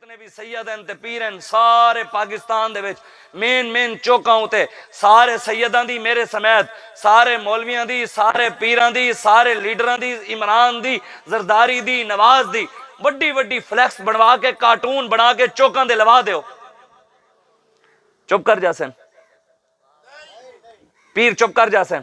ਜਿੰਨੇ ਵੀ ਸੈਯਦ ਹਨ ਤੇ ਪੀਰ ਹਨ ਸਾਰੇ ਪਾਕਿਸਤਾਨ ਦੇ ਵਿੱਚ ਮੇਨ ਮੇਨ ਚੌਕਾਂ ਉਤੇ ਸਾਰੇ ਸੈਯਦਾਂ ਦੀ ਮੇਰੇ ਸਮੇਤ ਸਾਰੇ ਮੌਲਵੀਆਂ ਦੀ ਸਾਰੇ ਪੀਰਾਂ ਦੀ ਸਾਰੇ ਲੀਡਰਾਂ ਦੀ ਇਮਰਾਨ ਦੀ ਜ਼ਰਦਾਰੀ ਦੀ ਨਵਾਜ਼ ਦੀ ਵੱਡੀ ਵੱਡੀ ਫਲੈਕਸ ਬਣਵਾ ਕੇ ਕਾਰਟੂਨ ਬਣਾ ਕੇ ਚੌਕਾਂ ਦੇ ਲਵਾ ਦਿਓ ਚੁੱਪ ਕਰ ਜਾ ਸਨ ਪੀਰ ਚੁੱਪ ਕਰ ਜਾ ਸਨ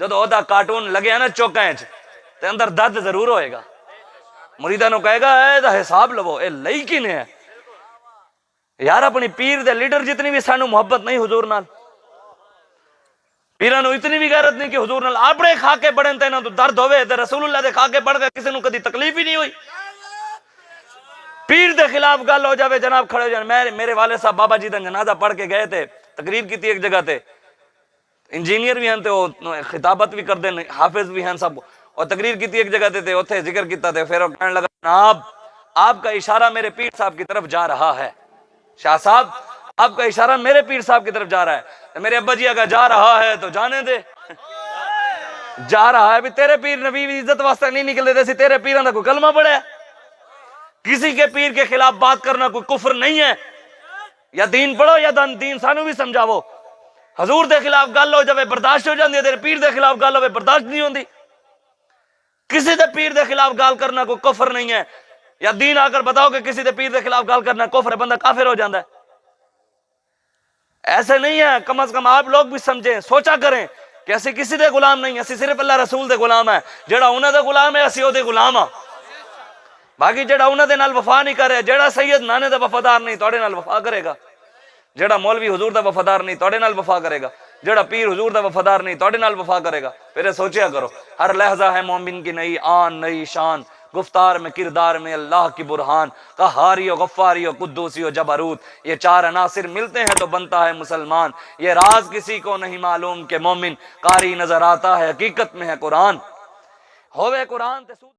ਜਦੋਂ ਉਹਦਾ ਕਾਰਟੂਨ ਲੱਗਿਆ ਨਾ ਚੌਕਾਂ 'ਚ ਤੇ ਅੰਦਰ ਦਰਦ ਜ਼ਰੂਰ ਹੋਏਗਾ ਮੁਰੀਦਾਂ ਨੂੰ ਕਹੇਗਾ ਇਹਦਾ ਹਿਸਾਬ ਲਵੋ ਇਹ ਲਈ ਕਿਨੇ ਹੈ ਯਾਰ ਆਪਣੀ ਪੀਰ ਦੇ ਲੀਡਰ ਜਿਤਨੀ ਵੀ ਸਾਨੂੰ ਮੁਹੱਬਤ ਨਹੀਂ ਹਜ਼ੂਰ ਨਾਲ ਪੀਰਾਂ ਨੂੰ ਇਤਨੀ ਵੀ ਗੈਰਤ ਨਹੀਂ ਕਿ ਹਜ਼ੂਰ ਨਾਲ ਆਪਣੇ ਖਾ ਕੇ ਬੜਨ ਤੇ ਇਹਨਾਂ ਤੋਂ ਦਰਦ ਹੋਵੇ ਤੇ ਰਸੂਲullah ਦੇ ਖਾ ਕੇ ਬੜ ਕੇ ਕਿਸੇ ਨੂੰ ਕਦੀ ਤਕਲੀਫ ਹੀ ਨਹੀਂ ਹੋਈ ਪੀਰ ਦੇ ਖਿਲਾਫ ਗੱਲ ਹੋ ਜਾਵੇ ਜਨਾਬ ਖੜੇ ਹੋ ਜਾਣ ਮੈਂ ਮੇਰੇ ਵਾਲੇ ਸਾਹਿਬ ਬਾਬਾ ਜੀ ਦਾ ਜਨਾਜ਼ਾ ਪੜ੍ਹ ਕੇ ਗਏ ਤੇ ਤਕਰੀਰ ਕੀਤੀ ਇੱਕ ਜਗ੍ਹਾ ਤੇ ਇੰਜੀਨੀਅਰ ਵੀ ਹਨ ਤੇ ਉਹ ਖਿਤਾਬਤ ਵੀ ਕਰਦੇ ਨੇ ਹਾਫਿਜ਼ ਵੀ ਹਨ ਸਭ और तकरीर की एक जगह देते, उथे ज़िक्र किया फिर कह लगा जनाब आपका इशारा मेरे पीर साहब की तरफ़ जा रहा है। शाह साहब, आपका इशारा मेरे पीर साहब की तरफ़ जा रहा है। तो मेरे अब्बा जी अगर जा रहा है तो जाने दे। जा रहा है भी तेरे पीर नबी इज़्ज़त वास्ते नहीं निकलते थे तेरे पीर का कोई कलमा पड़े किसी के पीर के खिलाफ बात करना कोई कुफर नहीं है? या दीन पढ़ो या दन दीन सानू भी समझावो। हजूर के खिलाफ गल हो जाए बर्दाश्त हो जाती है, तेरे पीर के खिलाफ गल हो बर्दाश्त नहीं होती किसी के पीर के खिलाफ गाल करना कोई कफर नहीं है। या दीन आकर बताओ कि किसी के पीर के खिलाफ गाल करना कुफर बंदा काफिर हो जाता है। ऐसे नहीं है, कम अज कम आप लोग भी समझें, सोचा करें कि असि किसी के गुलाम नहीं असि सिर्फ़ अल्लाह रसूल के गुलाम है, जोड़ा उन्होंने गुलाम है असं गुलाम हाँ बाकी जोड़ा उन्होंने वफा नहीं करे, जोड़ा सैयद नाने का वफादार नहीं तोड़े वफा करेगा। जोड़ा मौलवी हजूर का वफादार नहीं तोड़े वफा करेगा। ਜਿਹੜਾ ਪੀਰ ਹਜ਼ੂਰ ਦਾ ਵਫਾਦਾਰ ਨਹੀਂ ਤੁਹਾਡੇ ਨਾਲ ਵਫਾ ਕਰੇਗਾ ਫਿਰ ਇਹ ਸੋਚਿਆ ਕਰੋ ਹਰ ਲਹਿਜ਼ਾ ਹੈ मोमिन की नई आन नई शान गुफ्तार में किरदार में अल्लाह की बुरहान कहारी हो गफ्फारी हो कुद्दूसी हो जबरूत ये चार अनासिर मिलते हैं तो बनता है मुसलमान ये राज किसी को नहीं मालूम के मोमिन कारी नजर आता है हकीकत में है कुरान होवे कुरान ते सूद-